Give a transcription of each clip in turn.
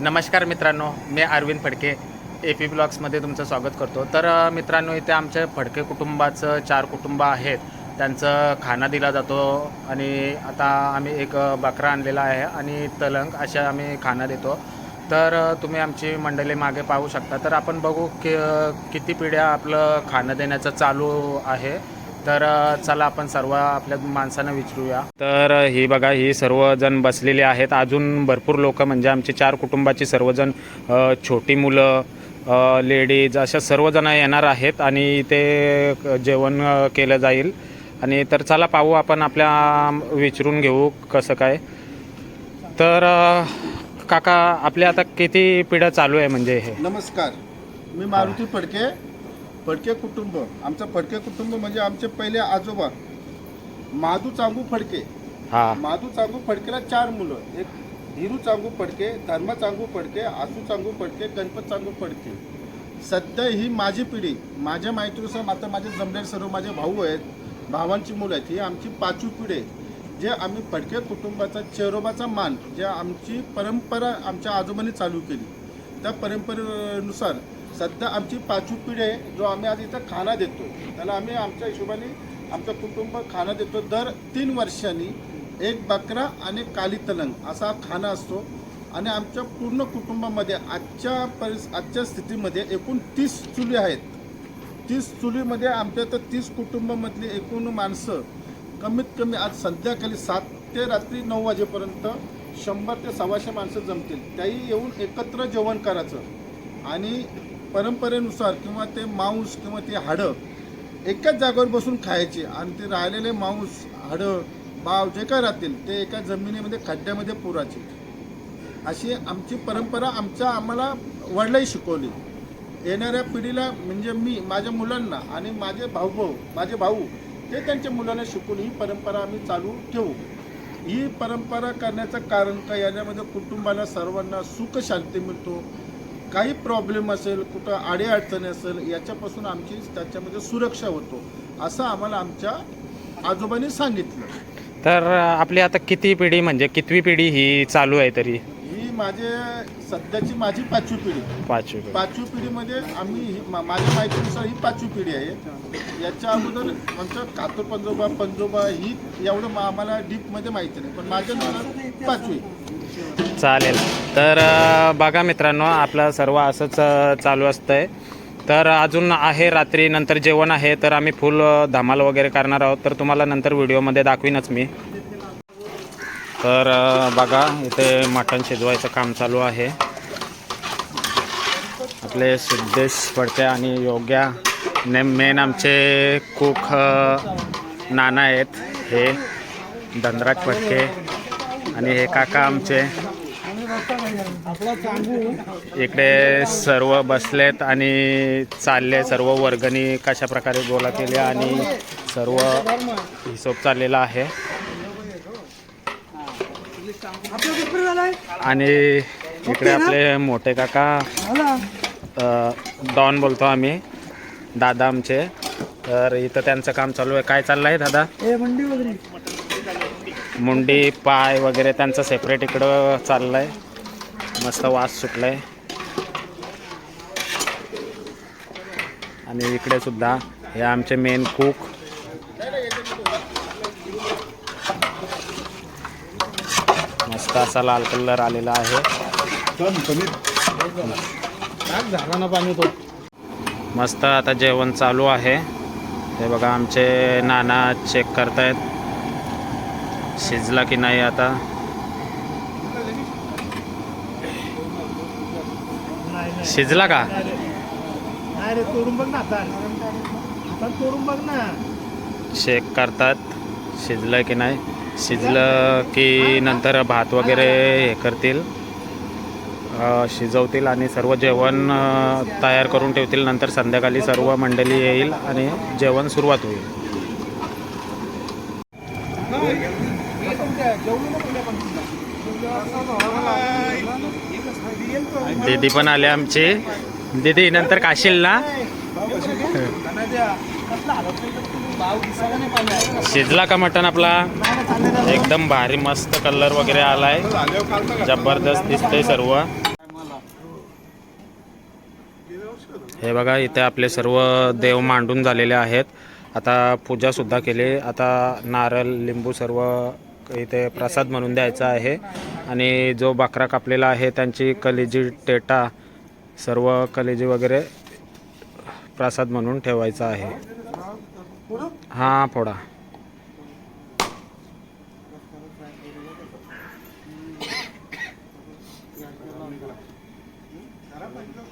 नमस्कार मित्रांनो मी अरविंद फडके ए पी ब्लॉग्समध्ये तुमचं स्वागत करतो. तर मित्रांनो इथे आमच्या फडके कुटुंबाचं चार कुटुंब आहेत. त्यांचं खाना दिला जातो आणि आता आम्ही एक बकरा आणलेला आहे आणि तलंग अशा आम्ही खाना देतो. तर तुम्ही आमची मंडळी मागे पाहू शकता. तर आपण बघू की किती पिढ्या आपलं खाणं देण्याचं चालू आहे. तर चला आपण सर्व आपल्या माणसांना विचारूया. तर ही बघा ही सर्वजण बसलेली आहेत. अजून भरपूर लोक म्हणजे आमची चार कुटुंबाची सर्वजण छोटी मुलं लेडीज अशा सर्वजण येणार आहेत आणि ते जेवण केलं जाईल. आणि तर चला पाहू आपण आपल्या विचारून घेऊ कसं काय. तर काका आपल्या आता किती पिढ्या चालू आहे म्हणजे हे? नमस्कार. मी मारुती फडके फडके कुटुंब आमचं फडके कुटुंब म्हणजे आमचे पहिले आजोबा. माधू चांगू फडके. हां. माधू चांगू फडकेला चार मुलं. एक धीरू चांगू फडके धर्म चांगू फडके आसू चांगू फडके गणपत चांगू फडके. सध्या ही माझी पिढी माझ्या माहितीनुसार आता माझे जमलेले सर्व माझे भाऊ आहेत भावांची मुलं आहेत ही आमची पाचवी पिढी आहे. जे आम्ही फडके कुटुंबाचा चेरोबाचा मान जे आमची परंपरा आमच्या आजोबांनी चालू केली. त्या परंपरेनुसार सध्या आमची पाचवी पिढी आहे जो आम्ही आज इथं खाना देतो. त्याला आम्ही आमच्या हिशोबाने आमचं कुटुंब खाना देतो. दर तीन वर्षांनी एक बकरा आणि काली तलंग असा हा खाना असतो. आणि आमच्या पूर्ण कुटुंबामध्ये आजच्या परिस आजच्या स्थितीमध्ये एकूण तीस चुली आहेत. तीस चुलीमध्ये आमच्या तर तीस कुटुंबामधली एकूण माणसं कमीत कमी आज संध्याकाळी सात ते रात्री नऊ वाजेपर्यंत शंभर ते सव्वाशे माणसं जमतील. त्याही येऊन एकत्र जेवण करायचं. आणि परंपरेनुसार किंवा ते मांस किंवा ती हाडं एकाच जागेवर बसून खायचे आणि ते राहिलेले मांस हाडं बाव जे काय राहतील ते एका जमिनीमध्ये खड्ड्यामध्ये पुराचे अशी आमची परंपरा आमच्या आम्हाला वडिलाही शिकवली. येणाऱ्या पिढीला म्हणजे मी माझ्या मुलांना आणि माझे भाऊ भाऊ माझे भाऊ ते त्यांच्या मुलांना शिकून ही परंपरा आम्ही चालू ठेवू. ही परंपरा करण्याचं कारण का याच्यामध्ये कुटुंबाला सर्वांना सुख शांती मिळतो काही प्रॉब्लेम असेल कुठं अडीअडचणी असेल याच्यापासून आमची त्याच्यामध्ये सुरक्षा होतो असं आम्हाला आमच्या आजोबांनी सांगितलं. तर आपली आता किती पिढी म्हणजे कितवी पिढी ही चालू आहे तरी? ही माझे सध्याची माझी पाचवी पिढी. पाचवी पिढी. पाचवी पिढीमध्ये आम्ही ही- मा- माझ्या माहितीनुसार ही पाचवी पिढी आहे. याच्या अगोदर आमचं कातूर पंजोबा पंजोबा ही एवढं मा- आम्हाला डीपमध्ये माहिती नाही पण माझ्या नुसार पाचवी. चालेल. तर बघा मित्रांनो आपलं सर्व असंच चालू असतं आहे तर अजून आहे रात्री नंतर जेवण आहे तर आम्ही फुल धमाल वगैरे करणार आहोत. तर तुम्हाला नंतर व्हिडिओमध्ये दाखवीनच मी. तर बघा इथे मटण शिजवायचं काम चालू आहे. आपले सिद्धेश पडते आणि योग्या ने मेन आमचे कुक नाना आहेत. हे धनराज फडके आणि हे काका आमचे. इकडे सर्व बसलेत आणि चालले सर्व वर्गणी कशा प्रकारे गोळा केल्या आणि सर्व हिशोब चाललेला आहे. आणि इकडे आपले मोठे काका डॉन बोलतो आम्ही दादा आमचे. तर इथं त्यांचं काम चालू आहे. काय चाललं आहे दादा मुंडी पाय वगैरे त्यांचं सेपरेट इकडं चाललंय. मस्त वास सुटलाय. आणि इकडे सुद्धा हे आमचे मेन कुक मस्त असा लाल कलर आलेला आहे. झाला ना पाणी तो मस्त आता जेवण चालू आहे. हे बघा आमचे नाना चेक करतायत. शिजला की नाही आता? शिजला का? अरे तोडून बघ ना आता. आता तोडून बघ ना. चेक करतात. शिजलं की नाही? शिजलं की नंतर भात वगैरे हे करतील. शिजवतील आणि सर्व जेवण तयार करून ठेवतील. नंतर संध्याकाळी सर्व मंडळी येईल आणि जेवण सुरुवात होईल. दीदी पण आले आमचे. दीदी नंतर काशील ना शिजला का मटन आपला? एकदम भारी मस्त कलर वगैरे आलाय. जबरदस्त दिसतय सर्व. हे बघा इथे आपले सर्व देव मांडून झालेले आहेत. आता पूजा सुद्धा केली. आता नारळ लिंबू सर्व इथे प्रसाद म्हणून द्यायचा आहे. आणि जो बकरा कापलेला आहे त्यांची कलेजी टेटा सर्व कलेजी वगैरे प्रसाद म्हणून ठेवायचा आहे. हां फोडा.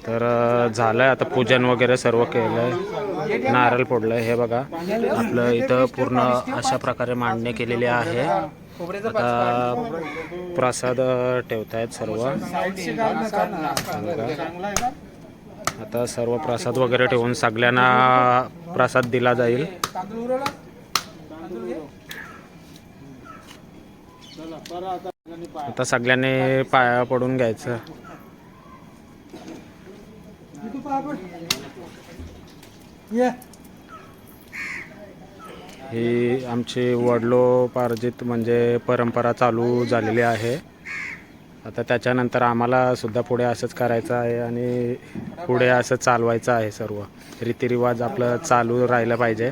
तर झालं झालंय आता पूजन वगैरे सर्व केलंय. नारळ फोडलंय हे बघा. आपलं इथं पूर्ण अशा प्रकारे मांडणी केलेली आहे. आता प्रसाद ठेवतायत सर्व. आता सर्व प्रसाद वगैरे ठेवून सगळ्यांना प्रसाद दिला जाईल. आता सगळ्यांनी पाया पडून घ्यायचं. ही आमची वडलोपार्जित म्हणजे परंपरा चालू झालेली आहे. आता त्याच्यानंतर आम्हाला सुद्धा पुढे असंच करायचं आहे आणि पुढे असं चालवायचं आहे सर्व. रीतिरिवाज आपलं चालू राहिलं पाहिजे.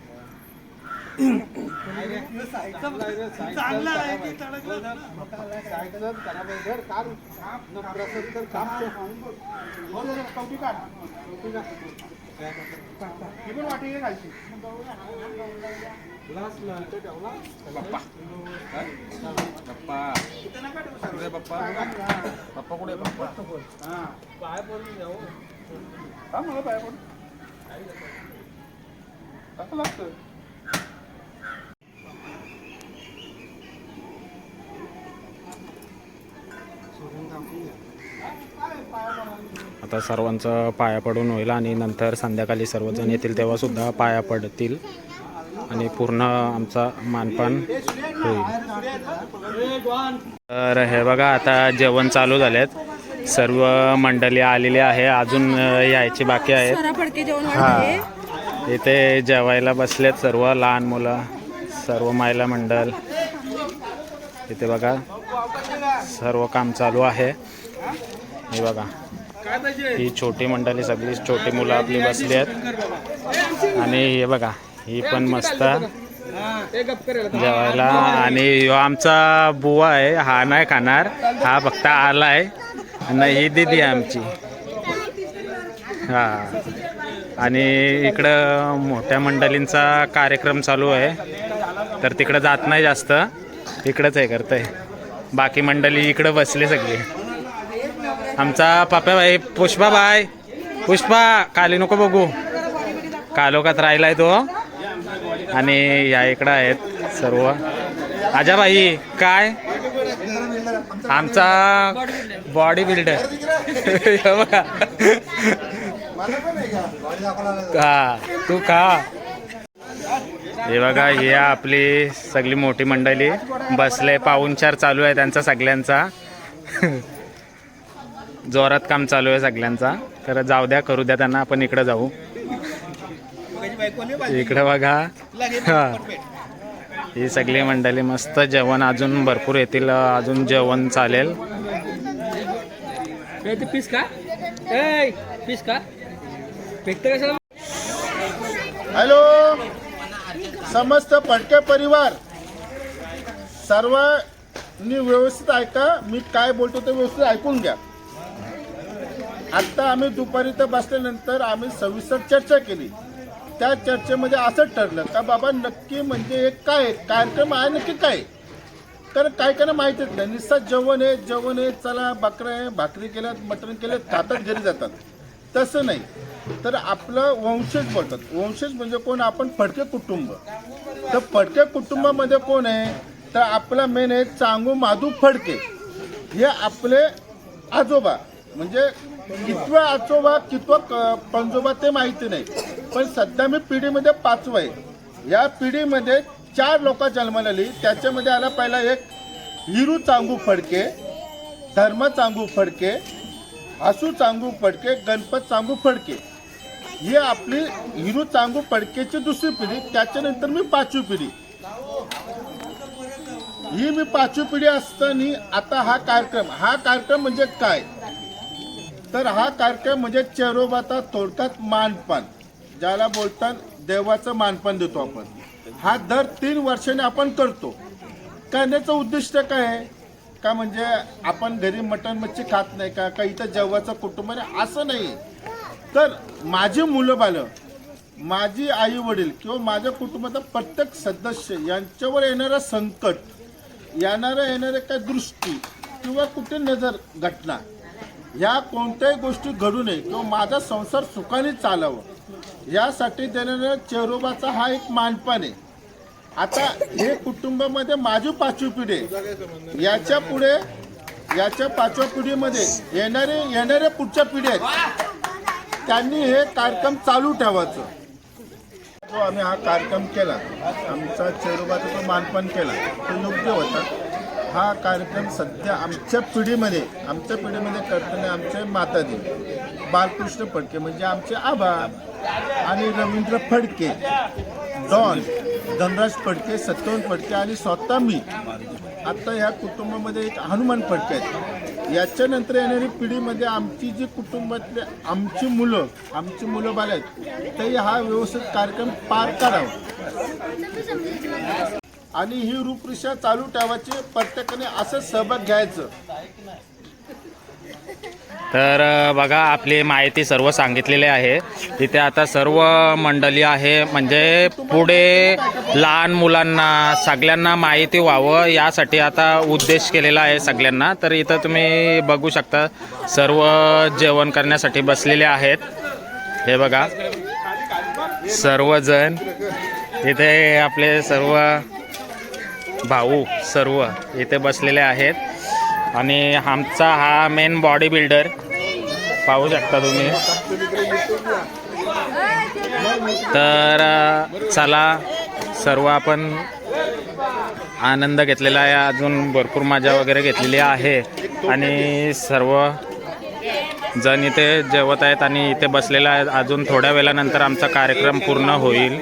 चांगला आहे बाप्पा कुठे बाप्पा पाय पडून जाऊ हा मला पाय पडून काय लागतं आता सर्वांचं पाया पडून होईल आणि नंतर संध्याकाळी सर्वजण येतील तेव्हा सुद्धा पाया पडतील. आणि पूर्ण आमचा मानपान होईल. तर हे बघा आता जेवण चालू झालेत. सर्व मंडळी आलेली आहे. अजून यायची बाकी आहेत. हा. इथे जेवायला बसलेत सर्व लहान मुलं सर्व महिला मंडळ इथे बघा सर्व काम चालू आहे. हे बघा ही छोटी मंडळी सगळी छोटी मुलं आपली बसली आहेत आणि हे बघा ही पण मस्त जेवायला. आणि आमचा बुवा आहे हा नाही खाणार हा फक्त आलाय. आणि ही दिदी आहे आमची. हा. आणि इकडं मोठ्या मंडळींचा कार्यक्रम चालू आहे. तर तिकडं जात नाही जास्त. इकडंच आहे बाकी मंडळी इकडं बसले सगळे. आमचा पाप्याबाई पुष्पाबाई पुष्पा काली नको बघू. कालोखात राहिलाय तो. आणि या इकडं आहेत सर्व. आजाबाई काय? आमचा बॉडी बिल्डर बघा. का तू का हे बघा हे आपली सगळी मोठी मंडळी बसले पाऊनचार चालू आहे त्यांचा सगळ्यांचा. जोरात काम चालू आहे सगळ्यांचा. तर जाऊ द्या करू द्या त्यांना आपण इकडं जाऊ. इकडं बघा. हा. ही सगळी मंडळी मस्त जेवण अजून भरपूर येतील अजून जेवण चालेल. पीस का पीस का हॅलो. समस्त फडके परिवार सर्वांनी व्यवस्थित ऐका मी काय बोलतो ते व्यवस्थित ऐकून घ्या. आत्ता आम्ही दुपारी तर बसल्यानंतर आम्ही सविस्तर चर्चा केली. त्या चर्चेमध्ये असं ठरलं का बाबा नक्की म्हणजे हे काय कार्यक्रम आहे नक्की काय कारण काय काय काय माहितीच नाही निस्ता जेवण आहे जेवण आहे चला बकरं आहे भाकरी केल्यात मटण केल्यात खातात घरी जातात. तसं नाही. तर आपलं वंशज बोलतात वंशज म्हणजे कोण? आपण फडके कुटुंब. तर फडके कुटुंबामध्ये कोण आहे? तर आपला मेन आहे चांगू माधू फडके. हे आपले आजोबा. म्हणजे कितवा आजोबा कितवा क- पंजोबा ते माहिती नाही. पण सध्या मी पिढीमध्ये पाचवं आहे. या पिढीमध्ये चार लोक जन्माला आली. त्याच्यामध्ये आला पहिला एक हिरू चांगू फडके धर्म चांगू फडके हसू चांगू फडके गणपत चांगू फडके. ही आपली हिरू चांगू फडकेची दुसरी पिढी त्याच्यानंतर मी पाचवी पिढी. ही मी पाचवी पिढी असताना आता हा कार्यक्रम हा कार्यक्रम म्हणजे काय? तर हा कार्यक्रम म्हणजे चेरोबाचा थोडक्यात मानपान. ज्याला बोलतात देवाचं मानपान देतो आपण. हा दर तीन वर्षाने आपण करतो. करण्याचं उद्दिष्ट काय आहे? का म्हणजे आपण घरी मटण मच्छी खात नाही का? का इथं जेव्हाचं कुटुंब नाही? असं नाही. तर माझी मुलं बालं माझी आई वडील किंवा माझ्या कुटुंबाचा प्रत्येक सदस्य यांच्यावर येणारं संकट येणाऱ्या येणाऱ्या काय दृष्टी किंवा कुठे नजर घटना ह्या कोणत्याही गोष्टी घडू नये किंवा माझा संसार सुखाने चालावं यासाठी देणाऱ्या चेरोबाचा हा एक मानपान आहे. आता हे कुटुंबामध्ये माझी पाचवी पिढी आहे. याच्यापुढे याच्या पाचव्या पिढीमध्ये येणारे येणाऱ्या पुढच्या पिढी आहेत. त्यांनी हे कार्यक्रम चालू ठेवायचं. जो आम्ही हा कार्यक्रम केला. आमचा चेरोबाचा तो मानपान केला. तो योग्य होता. हा कार्यक्रम सध्या आमच्या पिढीमध्ये आमच्या पिढीमध्ये करताना आमचे माताजी बालकृष्ण फडके म्हणजे आमचे आबा आणि रवींद्र फडके डॉन धनराज फडके सत्यवन फडके आणि स्वतः मी. आता ह्या कुटुंबामध्ये एक हनुमान फडके आहेत. याच्यानंतर येणारी पिढीमध्ये आमची जी कुटुंबातले आमची मुलं आमची मुलं बाल आहेत तरी हा व्यवस्थित कार्यक्रम पार काढावा. आणि ही रूपरेषा चालू ठेवायची प्रत्येकाने असं सहभाग घ्यायचं. तर बघा आपली माहिती सर्व सांगितलेली आहे. तिथे आता सर्व मंडळी आहे. म्हणजे पुढे लहान मुलांना सगळ्यांना माहिती व्हावं यासाठी आता उद्देश केलेला आहे सगळ्यांना. तर इथं तुम्ही बघू शकता सर्व जेवण करण्यासाठी बसलेले आहेत. हे बघा सर्वजण. इथे आपले सर्व भाऊ सर्व इथे बसलेले आहेत. आणि आमचा हा मेन बॉडी बिल्डर पाहू शकता तुम्ही. तर चला सर्व आपण आनंद घेतलेला आहे. अजून भरपूर मजा वगैरे घेतलेली आहे. आणि सर्व जण इथे जेवत आहेत आणि इथे बसलेला आहे अजून थोड्या वेळानंतर आमचा कार्यक्रम पूर्ण होईल.